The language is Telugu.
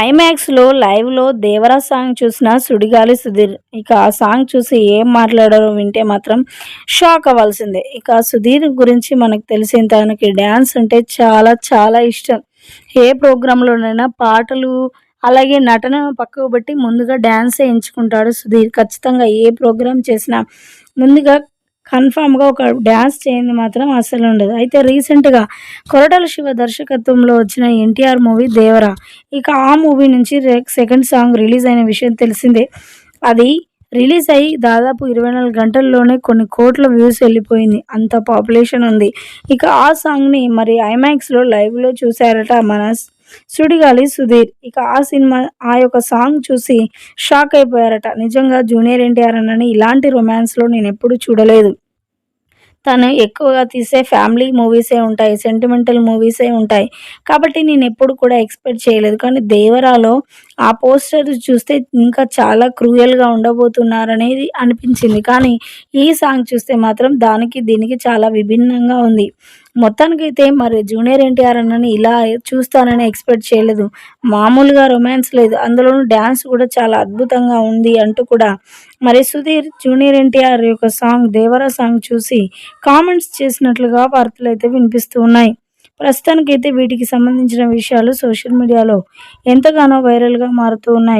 ఐమాక్స్లో లైవ్లో దేవరా సాంగ్ చూసిన సుడిగాలి సుధీర్. ఇక ఆ సాంగ్ చూసి ఏం మాట్లాడారో వింటే మాత్రం షాక్ అవ్వాల్సిందే. ఇక సుధీర్ గురించి మనకు తెలిసిన తనకి డ్యాన్స్ అంటే చాలా చాలా ఇష్టం. ఏ ప్రోగ్రాంలోనైనా పాటలు అలాగే నటన పక్కకు పెట్టి ముందుగా డ్యాన్సే ఎంచుకుంటాడు సుధీర్. ఖచ్చితంగా ఏ ప్రోగ్రాం చేసినా ముందుగా కన్ఫామ్గా ఒక డ్యాన్స్ చేయింది మాత్రం అస్సలు ఉండదు. అయితే రీసెంట్గా కొరటాల శివ దర్శకత్వంలో వచ్చిన ఎన్టీఆర్ మూవీ దేవరా ఇక ఆ మూవీ నుంచి సెకండ్ సాంగ్ రిలీజ్ అయిన విషయం తెలిసిందే. అది రిలీజ్ అయ్యి దాదాపు ఇరవై నాలుగు గంటల్లోనే కొన్ని కోట్ల వ్యూస్ వెళ్ళిపోయింది. అంత పాపులేషన్ ఉంది. ఇక ఆ సాంగ్ని మరి ఐమాక్స్లో లైవ్లో చూశారట మన సుడిగాలి సుధీర్. ఇక ఆ సినిమా ఆ యొక్క సాంగ్ చూసి షాక్ అయిపోయారట. నిజంగా జూనియర్ ఎన్టీఆర్ అన్నని ఇలాంటి రొమాన్స్లో నేను ఎప్పుడు చూడలేదు. తను ఎక్కువగా తీసే ఫ్యామిలీ మూవీసే ఉంటాయి సెంటిమెంటల్ మూవీసే ఉంటాయి. కాబట్టి నేను ఎప్పుడు కూడా ఎక్స్పెక్ట్ చేయలేదు. కానీ దేవరాలో ఆ పోస్టర్ చూస్తే ఇంకా చాలా క్రూయల్గా ఉండబోతున్నారనేది అనిపించింది. కానీ ఈ సాంగ్ చూస్తే మాత్రం దానికి దీనికి చాలా విభిన్నంగా ఉంది. మొత్తానికైతే మరి జూనియర్ ఎన్టీఆర్ అన్నని ఇలా చూస్తానని ఎక్స్పెక్ట్ చేయలేదు. మామూలుగా రొమాన్స్ లేదు. అందులోనూ డ్యాన్స్ కూడా చాలా అద్భుతంగా ఉంది అంటూ కూడా. మరి సుధీర్ జూనియర్ ఎన్టీఆర్ యొక్క సాంగ్ దేవరా సాంగ్ చూసి కామెంట్స్ చేసినట్లుగా వార్తలు అయితే వినిపిస్తూ ఉన్నాయి. ప్రస్తుతానికైతే వీటికి సంబంధించిన విషయాలు సోషల్ మీడియాలో ఎంతగానో వైరల్గా మారుతూ ఉన్నాయి.